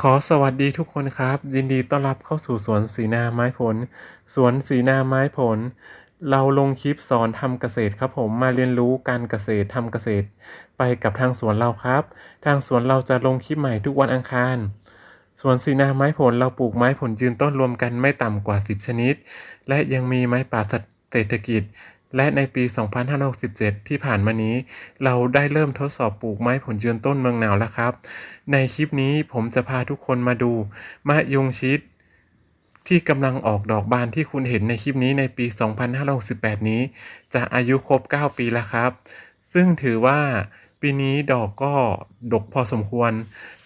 ขอสวัสดีทุกคนครับ ยินดีต้อนรับเข้าสู่สวนสีนาไม้ผล สวนสีนาไม้ผล เราลงคลิปสอนทำเกษตรครับผมมาเรียนรู้การเกษตรทำเกษตร ไปกับทางสวนเราครับ ทางสวนเราจะลงคลิปใหม่ทุกวันอังคารสวนสีนาไม้ผลเราปลูกไม้ผลยืนต้นรวมกันไม่ต่ำกว่า 10 ชนิด และยังมีไม้ป่าเศรษฐกิจ และในปี 2567 ที่ผ่านมานี้ เราได้เริ่มทดสอบปลูกไม้ผลยืนต้นเมืองหนาวแล้วครับ ในคลิปนี้ผมจะพาทุกคนมาดูมะยงชิดที่กำลังออกดอกบานที่คุณเห็นในคลิปนี้ในปี 2568 นี้ จะอายุครบ 9 ปีแล้วครับ ซึ่งถือว่าปีนี้ดอกก็ดกพอสมควร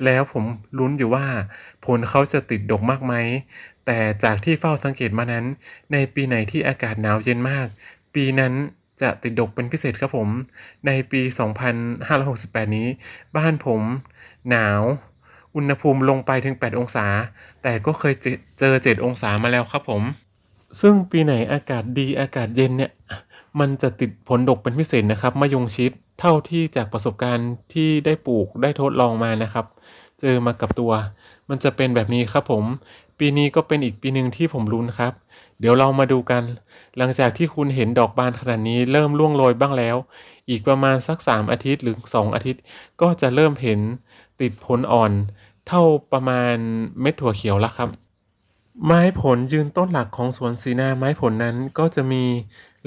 แล้วผมลุ้นอยู่ว่าผลเขาจะติดดกมากไหม แต่จากที่เฝ้าสังเกตมานั้น ในปีไหนที่อากาศหนาวเย็นมาก ปีนั้นจะติดดกเป็นพิเศษครับผม ในปี 2568 นี้ บ้านผมหนาว อุณหภูมิลงไปถึง 8 องศา แต่ก็เคยเจเจอ 7 องศามาแล้วครับผม ซึ่งปีไหนอากาศดีอากาศเย็นเนี่ย มันจะติดผลดกเป็นพิเศษนะครับมะยงชิดเท่าที่จากประสบการณ์ที่ได้ปลูกได้ทดลองมานะครับ เจอมากับตัว มันจะเป็นแบบนี้ครับผม ปีนี้ก็เป็นอีกปีหนึ่งที่ผมลุ้นครับ เดี๋ยวเรามาดูกัน หลังจากที่คุณเห็นดอกบานขนาดนี้เริ่มร่วงโรยบ้างแล้ว อีกประมาณสัก 3 อาทิตย์หรือ 2 อาทิตย์ ก็จะเริ่มเห็นติดผลอ่อน เท่าประมาณเม็ดถั่วเขียวแล้วครับ ไม้ผลยืนต้นหลักของสวนสีนาไม้ผลนั้นก็จะมี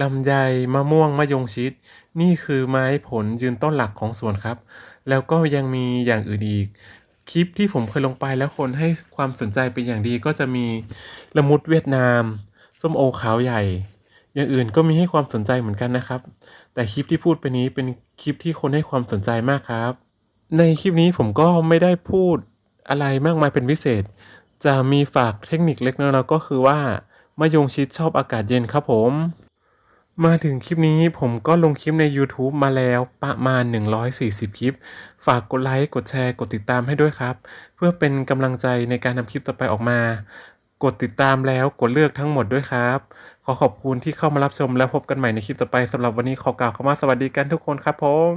ลำไยมะม่วงมะยงชิด นี่คือไม้ผลยืนต้นหลักของสวนครับ แล้วก็ยังมีอย่างอื่นอีก คลิปที่ผมเคยลงไปแล้วคนให้ความสนใจเป็นอย่างดีก็จะมีละมุดเวียดนาม ส้มโอขาวใหญ่ อย่างอื่นก็มีให้ความสนใจเหมือนกันนะครับ แต่คลิปที่พูดไปนี้เป็นคลิปที่คนให้ความสนใจมากครับ ในคลิปนี้ผมก็ไม่ได้พูดอะไรมากมายเป็นพิเศษ จะมีฝากเทคนิคเล็กน้อยก็คือว่ามะยงชิดชอบอากาศเย็นครับผม มาถึงคลิปนี้ผมก็ลงคลิปใน YouTube มาแล้วประมาณ 140 คลิป ฝากกดไลค์ กดแชร์ กดติดตามให้ด้วยครับ เพื่อเป็นกำลังใจในการทำคลิปต่อไปออกมา กดติดตามแล้วกดเลือกทั้งหมดด้วยครับ ขอขอบคุณที่เข้ามารับชมแล้วพบกันใหม่ในคลิปต่อไปสำหรับวันนี้ขอกล่าวคำว่าสวัสดีกันทุกคนครับผม